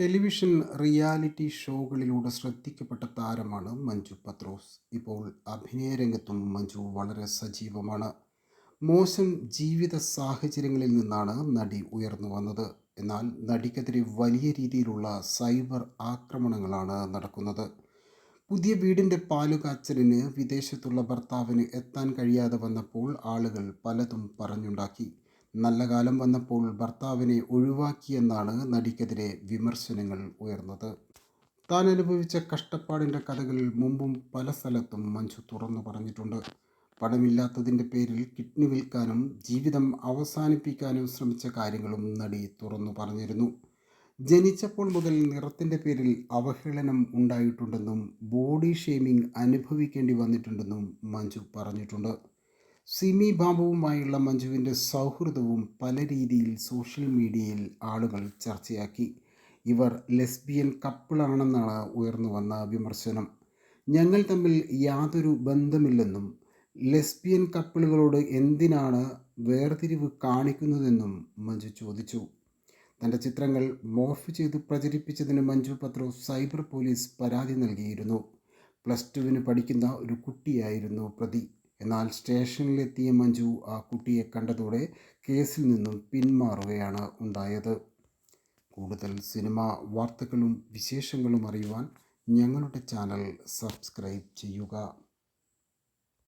Television reality ഷോകളിലൂടെ ശ്രദ്ധിക്കപ്പെട്ട താരമാണ് മഞ്ജു പത്രോസ്. ഇപ്പോൾ അഭിനയ രംഗത്തും മഞ്ജു വളരെ സജീവമാണ്. മോശം ജീവിത സാഹചര്യങ്ങളിൽ നിന്നാണ് നടി ഉയർന്നു വന്നത്. എന്നാൽ നടിക്കെതിരെ വലിയ രീതിയിലുള്ള സൈബർ ആക്രമണങ്ങളാണ് നടക്കുന്നത്. പുതിയ വീടിന്റെ പാലുകാച്ചലിന് വിദേശത്തുള്ള ഭർത്താവിന് എത്താൻ കഴിയാതെ വന്നപ്പോൾ ആളുകൾ പലതും പറഞ്ഞുണ്ടാക്കി. നല്ല കാലം വന്നപ്പോൾ ഭർത്താവിനെ ഒഴിവാക്കിയെന്നാണ് നടിക്കെതിരെ വിമർശനങ്ങൾ ഉയർന്നത്. താൻ അനുഭവിച്ച കഷ്ടപ്പാടിന്റെ കഥകളിൽ മുമ്പും പല സ്ഥലത്തും മഞ്ജു തുറന്നു പറഞ്ഞിട്ടുണ്ട്. പണമില്ലാത്തതിന്റെ പേരിൽ കിഡ്നി വിൽക്കാനും ജീവിതം അവസാനിപ്പിക്കാനും ശ്രമിച്ച കാര്യങ്ങളും നടി തുറന്നു പറഞ്ഞിരുന്നു. ജനിച്ചപ്പോൾ മുതൽ നിറത്തിന്റെ പേരിൽ അവഹേളനം ഉണ്ടായിട്ടുണ്ടെന്നും ബോഡി ഷേമിംഗ് അനുഭവിക്കേണ്ടി വന്നിട്ടുണ്ടെന്നും മഞ്ജു പറഞ്ഞിട്ടുണ്ട്. സിമി ബാബുവുമായുള്ള മഞ്ജുവിന്റെ സൗഹൃദവും പല രീതിയിൽ സോഷ്യൽ മീഡിയയിൽ ആളുകൾ ചർച്ചയാക്കി. ഇവർ ലെസ്ബിയൻ കപ്പിളാണെന്നാണ് ഉയർന്നു വന്ന വിമർശനം. ഞങ്ങൾ തമ്മിൽ യാതൊരു ബന്ധമില്ലെന്നും ലെസ്ബിയൻ കപ്പിളുകളോട് എന്തിനാണ് വേർതിരിവ് കാണിക്കുന്നതെന്നും മഞ്ജു ചോദിച്ചു. തന്റെ ചിത്രങ്ങൾ മോഫ് ചെയ്ത് പ്രചരിപ്പിച്ചതിന് മഞ്ജു പത്രോ സൈബർ പോലീസ് പരാതി നൽകിയിരുന്നു. പ്ലസ് ടുവിന് പഠിക്കുന്ന ഒരു കുട്ടിയായിരുന്നു പ്രതി. എന്നാൽ സ്റ്റേഷനിലെത്തിയ മഞ്ജു ആ കുട്ടിയെ കണ്ടതോടെ കേസിൽ നിന്നും പിന്മാറുകയാണ് ഉണ്ടായത്. കൂടുതൽ സിനിമ വാർത്തകളും വിശേഷങ്ങളും അറിയുവാൻ ഞങ്ങളുടെ ചാനൽ സബ്സ്ക്രൈബ് ചെയ്യുക.